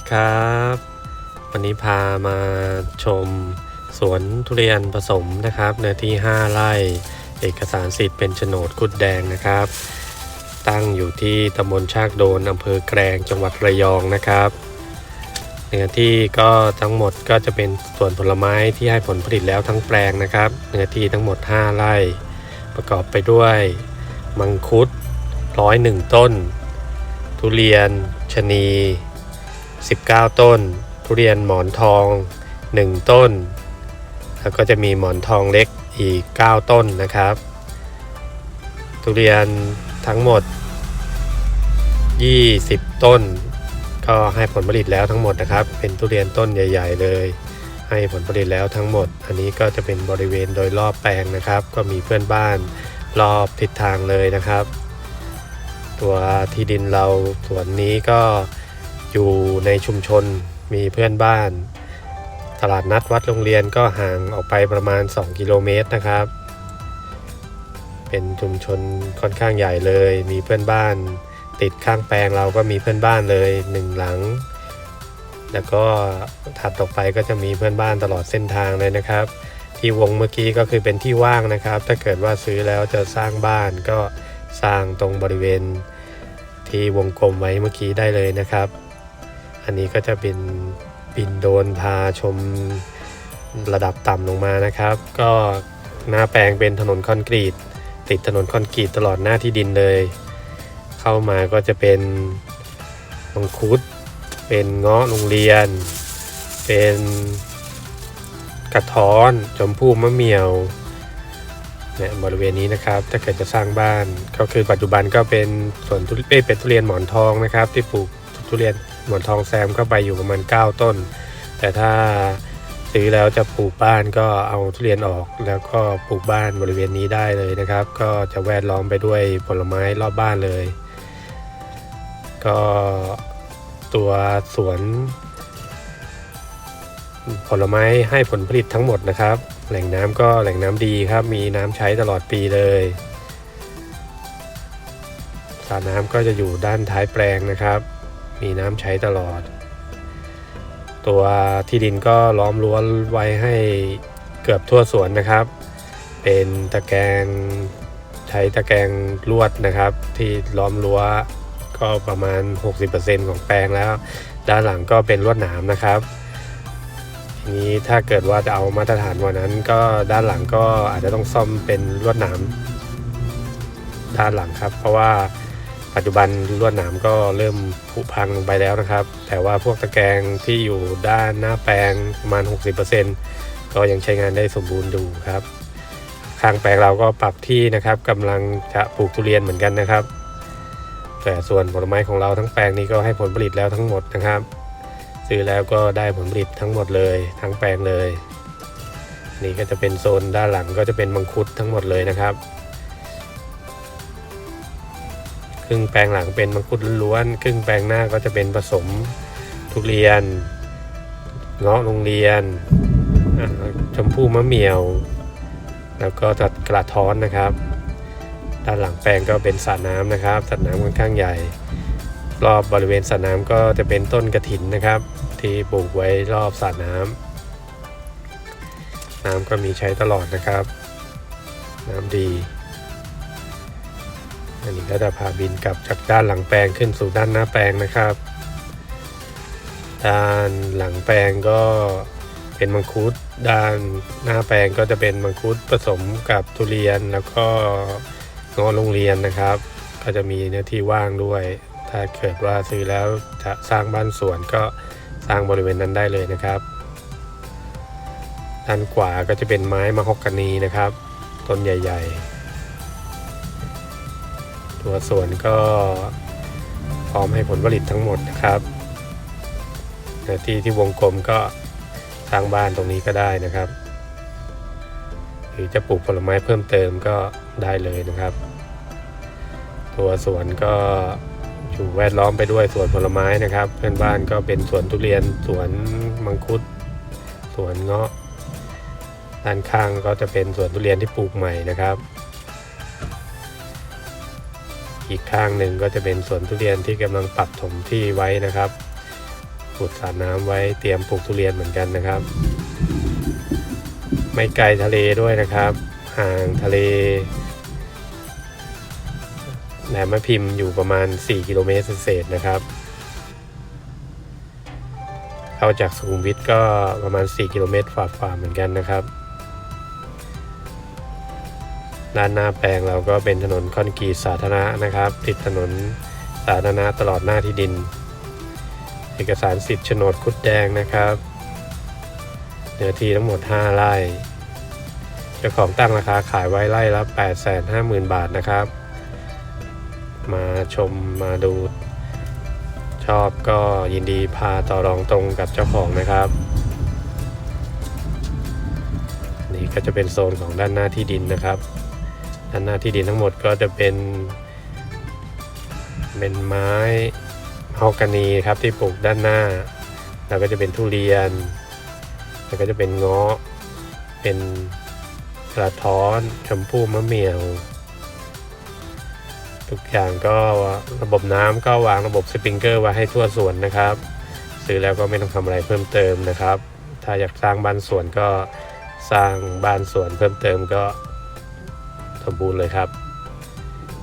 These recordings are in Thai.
ดีครับ วันนี้พามาชมสวนทุเรียนผสมนะครับเนื้อที่ 5 ไร่ เอกสารสิทธิ์เป็นโฉนดกุดแดงนะครับ ตั้งอยู่ที่ตำบลชากโดนอำเภอแกลงจังหวัดระยองนะครับเนื้อที่ก็ทั้งหมดก็จะเป็นสวนผลไม้ที่ให้ผลผลิตแล้วทั้งแปลงนะครับเนื้อที่ทั้งหมด 5 ไร่ ประกอบไปด้วยมังคุดร้อยหนึ่งต้น ทุเรียนชะนี 19 ต้น ทุเรียนหมอนทอง 1 ต้น แล้วก็จะมีหมอนทองเล็กอีก 9 ต้นนะครับ ทุเรียนทั้งหมด 20 ต้น ก็ให้ผลผลิตแล้วทั้งหมดนะครับ เป็นทุเรียนต้นใหญ่ ๆ เลย ให้ผลผลิตแล้วทั้งหมด อันนี้ก็จะเป็นบริเวณโดยรอบแปลงนะครับ ก็มีเพื่อนบ้านรอบทิศทางเลยนะครับ ตัวที่ดินเราสวนนี้ก็ อยู่ในชุมชนมีเพื่อนบ้าน ตลาดนัดวัดโรงเรียนก็ห่างออกไปประมาณ 2 กิโลเมตรนะครับ เป็นชุมชนค่อนข้างใหญ่เลย มีเพื่อนบ้าน ติดข้างแปลงเราก็มีเพื่อนบ้านเลยหนึ่งหลัง แล้วก็ถัดออกไปก็จะมีเพื่อนบ้านตลอดเส้นทางเลยนะครับ ที่วงเมื่อกี้ก็คือเป็นที่ว่างนะครับ ถ้าเกิดว่าซื้อแล้วจะสร้างบ้านก็สร้างตรงบริเวณที่วงกลมไว้เมื่อกี้ได้เลยนะครับันนี้ก็จะเป็นบินโดนพาชมระดับต่ำลงมานะครับ ก็หน้าแปลงเป็นถนนคอนกรีต ติดถนนคอนกรีตตลอดหน้าที่ดินเลย เข้ามาก็จะเป็นมังคุด เป็นเงาะโรงเรียน เป็นกระท้อนชมพู่มะเหมี่ยวเนี่ยบริเวณนี้นะครับถ้าเกิดจะสร้างบ้านก็คือปัจจุบันก็เป็นสวนทุเอ้ยเป็นทุเรียนหมอนทองนะครับ ที่ปลูกทุเรียน หมอนทองแซมเข้าไปอยู่ประมาณ 9 ต้น แต่ถ้าซื้อแล้วจะปลูกบ้านก็เอาทุเรียนออกแล้วก็ปลูกบ้านบริเวณนี้ได้เลยนะครับ ก็จะแวดล้อมไปด้วยผลไม้รอบบ้านเลย ก็ตัวสวนผลไม้ให้ผลผลิตทั้งหมดนะครับ แหล่งน้ำก็แหล่งน้ำดีครับ มีน้ำใช้ตลอดปีเลยสระน้ำก็จะอยู่ด้านท้ายแปลงนะครับ มีน้ำใช้ตลอด ตัวที่ดินก็ล้อมรั้วไว้ให้เกือบทั่วสวนนะครับ เป็นตะแกรงใช้ตะแกรงลวดนะครับ ที่ล้อมรั้วก็ประมาณ 60%ของแปลงแล้ว ด้านหลังก็เป็นลวดหนามนะครับทีนี้ถ้าเกิดว่าจะเอามาตรฐานกว่านั้น ก็ด้านหลังก็อาจจะต้องซ่อมเป็นลวดหนามด้านหลังครับ เพราะว่า ปัจจุบันลวดหนามก็เริ่มผุพังลงไปแล้วนะครับ แต่ว่าพวกตะแกรงที่อยู่ด้านหน้าแปลงประมาณ 60%ก็ยังใช้งานได้สมบูรณ์อยู่ครับข้างแปลงเราก็ปรับที่นะครับกำลังจะปลูกทุเรียนเหมือนกันนะครับ แต่ส่วนผลไม้ของเราทั้งแปลงนี้ก็ให้ผลผลิตแล้วทั้งหมดนะครับ ซื้อแล้วก็ได้ผลผลิตทั้งหมดเลย ทั้งแปลงเลย นี่ก็จะเป็นโซนด้านหลังก็จะเป็นมังคุดทั้งหมดเลยนะครับ รึ่งแปลงหลังเป็นมังคุดล้วนครึ่งแปลงหน้าก็จะเป็นผสมทุเรียนเงาะโรงเรียนชมพู่มะเหมี่ยว แล้วก็ตัดกระท้อนนะครับ ด้านหลังแปลงก็เป็นสระน้ำนะครับสระน้ำค่อนข้างใหญ่ รอบบริเวณสระน้ำก็จะเป็นต้นกระถินนะครับ ที่ปลูกไว้รอบสระน้ำน้ำก็มีใช้ตลอดนะครับ น้ำดี อันนี้ก็จะพาบินกลับจากด้านหลังแปลงขึ้นสู่ด้านหน้าแปลงนะครับ ด้านหลังแปลงก็เป็นมังคุดด้านหน้าแปลงก็จะเป็นมังคุดผสมกับทุเรียนแล้วก็งอโรงเรียนนะครับ ก็จะมีเนื้อที่ว่างด้วย ถ้าเกิดว่าซื้อแล้วจะสร้างบ้านสวนก็สร้างบริเวณนั้นได้เลยนะครับด้านขวาก็จะเป็นไม้มะฮอกกานีนะครับ ต้นใหญ่ ๆ ตัวสวนก็พร้อมให้ผลผลิตทั้งหมดนะครับที่ที่วงกลมก็สร้างบ้านตรงนี้ก็ได้นะครับ หรือจะปลูกผลไม้เพิ่มเติมก็ได้เลยนะครับ ตัวสวนก็อยู่แวดล้อมไปด้วยสวนผลไม้นะครับ เพื่อนบ้านก็เป็นสวนทุเรียนสวนมังคุดสวนเงาะด้านข้างก็จะเป็นสวนทุเรียนที่ปลูกใหม่นะครับ อีกข้างหนึ่งก็จะเป็นสวนทุเรียนที่กำลังปรับถมที่ไว้นะครับขุดสระน้ำไว้เตรียมปลูกทุเรียนเหมือนกันนะครับ ไม่ไกลทะเลด้วยนะครับ ห่างทะเลแหลมแม่พิมพ์อยู่ประมาณ 4 กิโลเมตรเศษนะครับ เข้าจากสุขุมวิทก็ประมาณ 4 กิโลเมตรฝ่าๆเหมือนกันนะครับ ด้านหน้าแปลงเราก็เป็นถนนคอนกรีตสาธารณะนะครับ ติดถนนสาธารณะตลอดหน้าที่ดิน เอกสารสิทธิ์โฉนดคุดแดงนะครับเนื้อที่ทั้งหมด 5 ไร่เจ้าของตั้งราคาขายไว้ไร่ละ 850,000 บาทนะครับ มาชมมาดู ชอบก็ยินดีพาต่อรองตรงกับเจ้าของนะครับนนี้ก็จะเป็นโซนของด้านหน้าที่ดินนะครับ ด้านหน้าที่ดินทั้งหมดก็จะเป็น เป็นไม้เฮากานีครับที่ปลูกด้านหน้า แล้วก็จะเป็นทุเรียน แล้วก็จะเป็นเงาะ เป็นกระท้อนชมพู่มะเหมี่ยว ทุกอย่างก็ระบบน้ำก็วางระบบสปริงเกอร์ไว้ให้ทั่วสวนนะครับ ซื้อแล้วก็ไม่ต้องทำอะไรเพิ่มเติมนะครับ ถ้าอยากสร้างบ้านสวนก็สร้างบ้านสวนเพิ่มเติมก็ สมบูรณ์เลยครับ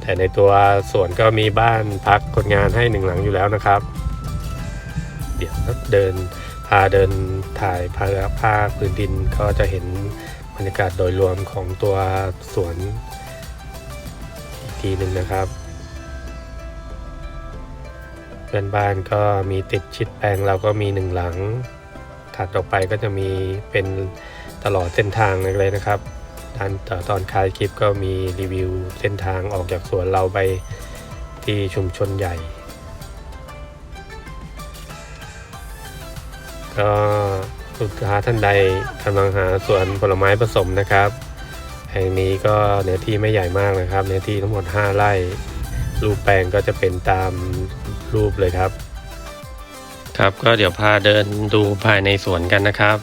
แต่ในตัวสวนก็มีบ้านพักคนงานให้หนึ่งหลังอยู่แล้วนะครับ เดี๋ยวเดินพาเดินถ่ายพาภาพื้นดินก็จะเห็นบรรยากาศโดยรวมของตัวสวนอีกทีหนึ่งนะครับเพื่อนบ้านก็มีติดชิดแปลงเราก็มีหนึ่งหลังถัดออกไปก็จะมีเป็นตลอดเส้นทางเลยนะครับ ตอนตอนคลายคลิปก็มีรีวิวเส้นทางออกจากสวนเราไปที่ชุมชนใหญ่ ก็ลูกค้าท่านใดกำลังหาสวนผลไม้ผสมนะครับแห่งนี้ก็เนื้อที่ไม่ใหญ่มากนะครับ เนื้อที่ทั้งหมด 5 ไร่ รูปแปลงก็จะเป็นตามรูปเลยครับ ครับก็เดี๋ยวพาเดินดูภายในสวนกันนะครับ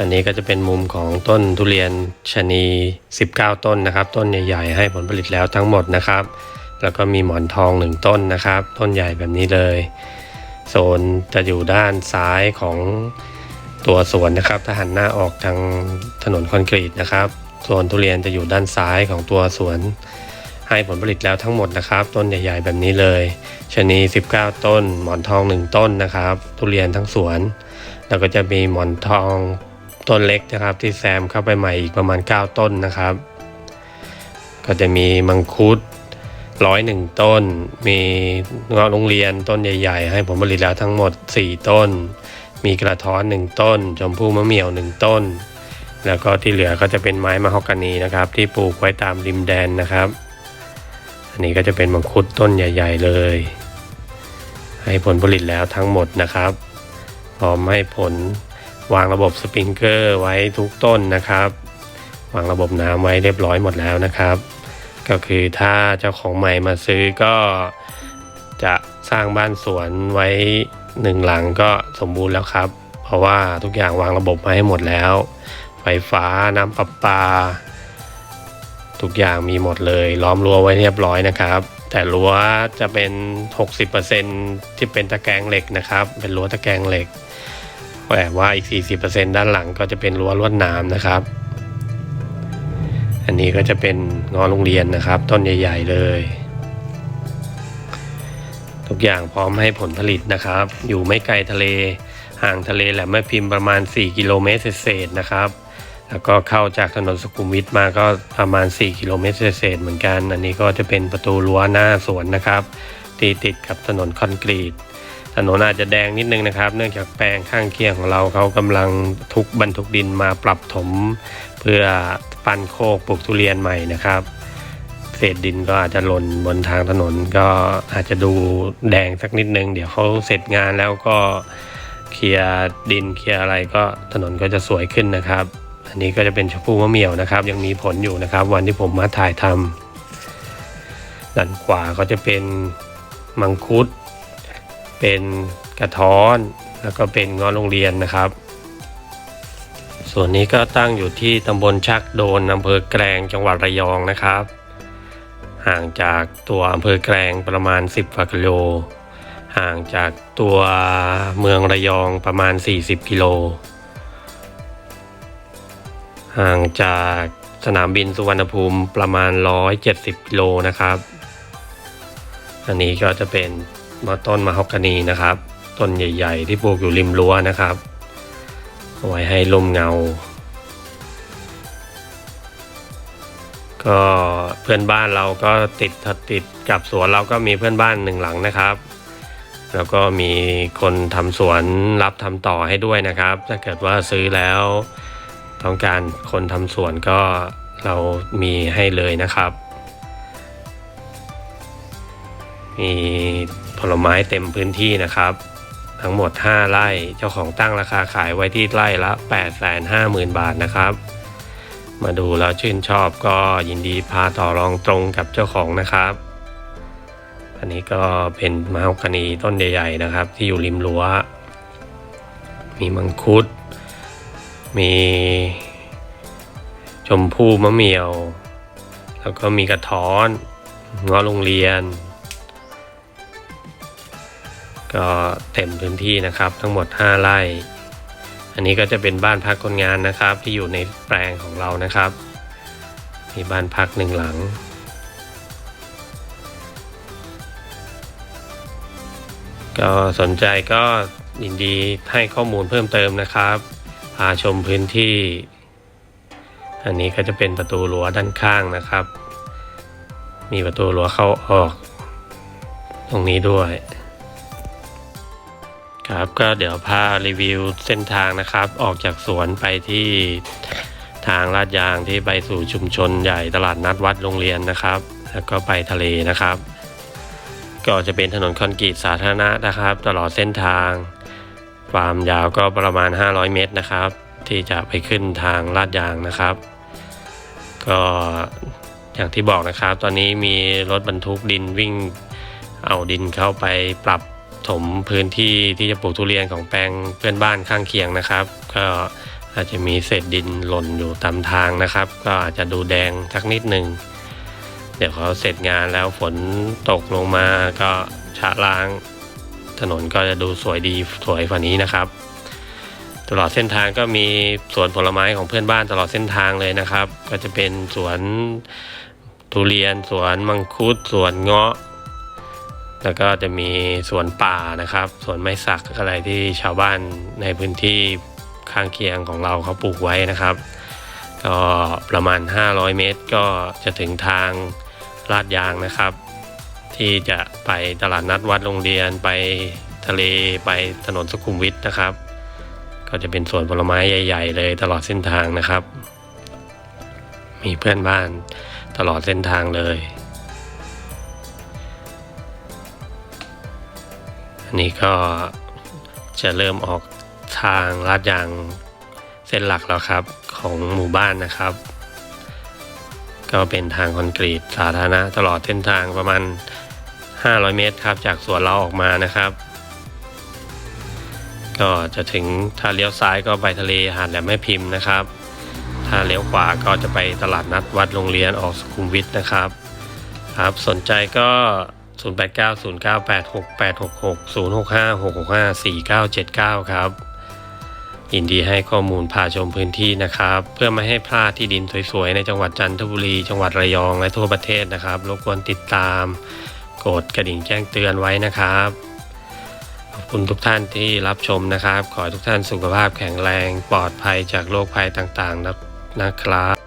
อันนี้ก็จะเป็นมุมของต้นทุเรียนชะนี 19 ต้นนะครับ ต้นใหญ่ๆให้ผลผลิตแล้วทั้งหมดนะครับ แล้วก็มีหมอนทองหนึ่งต้นนะครับ ต้นใหญ่แบบนี้เลย โซนจะอยู่ด้านซ้ายของตัวสวนนะครับ ถ้าหันหน้าออกทางถนนคอนกรีตนะครับโซนทุเรียนจะอยู่ด้านซ้ายของตัวสวน ให้ผลผลิตแล้วทั้งหมดนะครับ ต้นใหญ่ ๆ แบบนี้เลยชะนี 19 ต้น หมอนทอง 1 ต้นนะครับ ทุเรียนทั้งสวน แล้วก็จะมีหมอนทอง ต้นเล็กนะครับ ที่แซมเข้าไปใหม่อีกประมาณ 9 ต้นนะครับ ก็จะมีมังคุดร้อยหนึ่งต้น มีเงาะโรงเรียนต้นใหญ่ ๆ ให้ผลผลิตแล้วทั้งหมด 4 ต้น มีกระท้อน1ต้น ชมพู่มะเหมี่ยว1ต้น แล้วก็ที่เหลือก็จะเป็นไม้มะฮอกกานีนะครับ ที่ปลูกไว้ตามริมแดนนะครับ อันนี้ก็จะเป็นมังคุดต้นใหญ่ ๆ เลย ให้ผลผลิตแล้วทั้งหมดนะครับพร้อมให้ผล วางระบบสปริงเกอร์ไว้ทุกต้นนะครับ วางระบบน้ำไว้เรียบร้อยหมดแล้วนะครับ ก็คือถ้าเจ้าของใหม่มาซื้อก็จะสร้างบ้านสวนไว้หนึ่งหลังก็สมบูรณ์แล้วครับ เพราะว่าทุกอย่างวางระบบมาให้หมดแล้ว ไฟฟ้าน้ำประปา ทุกอย่างมีหมดเลย ล้อมรั้วไว้เรียบร้อยนะครับ แต่รั้วจะเป็น 60%ที่เป็นตะแกรงเหล็กนะครับ เป็นรั้วตะแกรงเหล็ก แต่ว่าอีก 40%ด้านหลังก็จะเป็นรั้วลวดหนามนะครับ อันนี้ก็จะเป็นงอโรงเรียนนะครับ ต้นใหญ่ ๆ เลย ทุกอย่างพร้อมให้ผลผลิตนะครับ อยู่ไม่ไกลทะเลห่างทะเลแหลมแม่พิมพ์ประมาณ 4 กิโลเมตรเศษนะครับ แล้วก็เข้าจากถนนสุขุมวิทมาก็ประมาณ 4 กิโลเมตรเศษเหมือนกัน อันนี้ก็จะเป็นประตูรั้วหน้าสวนนะครับ ที่ติดกับถนนคอนกรีต ถนนอาจจะแดงนิดนึงนะครับ เนื่องจากแปลงข้างเคียงของเราเขากำลังทุกบรรทุกดินมาปรับถม เพื่อปั้นโคกปลูกทุเรียนใหม่นะครับ เศษดินก็อาจจะหล่นบนทางถนนก็อาจจะดูแดงสักนิดนึง เดี๋ยวเขาเสร็จงานแล้วก็เคลียร์ดินเคลียร์อะไรก็ถนนก็จะสวยขึ้นนะครับ อันนี้ก็จะเป็นชมพูมะเหมี่ยวนะครับ ยังมีผลอยู่นะครับ วันที่ผมมาถ่ายทำด้านขวาก็จะเป็น มังคุด เป็นกระท้อน แล้วก็เป็นงอโรงเรียนนะครับ ส่วนนี้ก็ตั้งอยู่ที่ตำบลชักโดนอำเภอแกลงจังหวัดระยองนะครับ ห่างจากตัวอำเภอแกลงประมาณ 10กว่ากิโล ห่างจากตัวเมืองระยองประมาณ 40 กิโล ห่างจากสนามบินสุวรรณภูมิประมาณ 170 กิโลนะครับ อันนี้ก็จะเป็นมอต้นมะฮอกกานีนะครับ ต้นใหญ่ ๆ ที่ปลูกอยู่ริมรั้วนะครับเอาไว้ให้ลมเงา ก็เพื่อนบ้านเราก็ติดติดกับสวนเราก็มีเพื่อนบ้านหนึ่งหลังนะครับ แล้วก็มีคนทำสวนรับทำต่อให้ด้วยนะครับ ถ้าเกิดว่าซื้อแล้วต้องการคนทำสวนก็เรามีให้เลยนะครับ มีผลไม้เต็มพื้นที่นะครับ ทั้งหมด 5 ไร่เจ้าของตั้งราคาขายไว้ที่ไร่ละ 850,000 บาทนะครับ มาดูแล้วชื่นชอบก็ยินดีพาต่อรองตรงกับเจ้าของนะครับ อันนี้ก็เป็นมะฮอกกานีต้นใหญ่ๆนะครับ ที่อยู่ริมรั้ว มีมังคุด มีชมพู่มะเหมียว แล้วก็มีกระท้อนเงาะโรงเรียน ก็เต็มพื้นที่นะครับทั้งหมด 5 ไร่ อันนี้ก็จะเป็นบ้านพักคนงานนะครับ ที่อยู่ในแปลงของเรานะครับ มีบ้านพักหนึ่งหลัง ก็สนใจก็ยินดีให้ข้อมูลเพิ่มเติมนะครับ พาชมพื้นที่ อันนี้ก็จะเป็นประตูรั้วด้านข้างนะครับ มีประตูรั้วเข้าออก ตรงนี้ด้วย ครับก็เดี๋ยวพารีวิวเส้นทางนะครับ ออกจากสวนไปที่ทางลาดยางที่ไปสู่ชุมชนใหญ่ตลาดนัดวัดโรงเรียนนะครับ แล้วก็ไปทะเลนะครับ ก็จะเป็นถนนคอนกรีตสาธารณะนะครับ ตลอดเส้นทาง ความยาวก็ประมาณ 500 เมตรนะครับ ที่จะไปขึ้นทางลาดยางนะครับ ก็อย่างที่บอกนะครับ ตอนนี้มีรถบรรทุกดินวิ่งเอาดินเข้าไปปรับ ถมพื้นที่ที่จะปลูกทุเรียนของแปลงเพื่อนบ้านข้างเคียงนะครับ ก็อาจจะมีเศษดินหล่นอยู่ตามทางนะครับ ก็อาจจะดูแดงสักนิดหนึ่งเดี๋ยวเขาเสร็จงานแล้วฝนตกลงมาก็ชะล้าง ถนนก็จะดูสวยดีสวยกว่านี้นะครับ ตลอดเส้นทางก็มีสวนผลไม้ของเพื่อนบ้านตลอดเส้นทางเลยนะครับ ก็จะเป็นสวนทุเรียนสวนมังคุดสวนเงาะ แล้วก็จะมีสวนป่านะครับสวนไม้สักอะไรที่ชาวบ้านในพื้นที่ข้างเคียงของเราเขาปลูกไว้นะครับ ก็ประมาณ 500 เมตรก็จะถึงทางลาดยางนะครับ ที่จะไปตลาดนัดวัดโรงเรียนไปทะเลไปถนนสุขุมวิทนะครับ ก็จะเป็นสวนผลไม้ใหญ่ ๆ เลยตลอดเส้นทางนะครับ มีเพื่อนบ้านตลอดเส้นทางเลย อันนี้ก็จะเริ่มออกทางลาดยางเส้นหลักแล้วครับของหมู่บ้านนะครับ ก็เป็นทางคอนกรีตสาธารณะตลอดเส้นทางประมาณ 500 เมตรครับ จากสวนเราออกมานะครับ ก็จะถึงถ้าเลี้ยวซ้ายก็ไปทะเลหาดแหลมแม่พิมพ์นะครับ ถ้าเลี้ยวขวาก็จะไปตลาดนัดวัดโรงเรียนออกสุขุมวิทนะครับ ครับสนใจก็ 0890986866 0656654979 ครับ ยินดีให้ข้อมูลพาชมพื้นที่นะครับ เพื่อไม่ให้พลาดที่ดินสวยๆ ในจังหวัดจันทบุรี จังหวัดระยองและทั่วประเทศนะครับรบกวนติดตาม กดกระดิ่งแจ้งเตือนไว้นะครับขอบคุณทุกท่านที่รับชมนะครับ ขอให้ทุกท่านสุขภาพแข็งแรง ปลอดภัยจากโรคภัยต่างๆนะนะครับ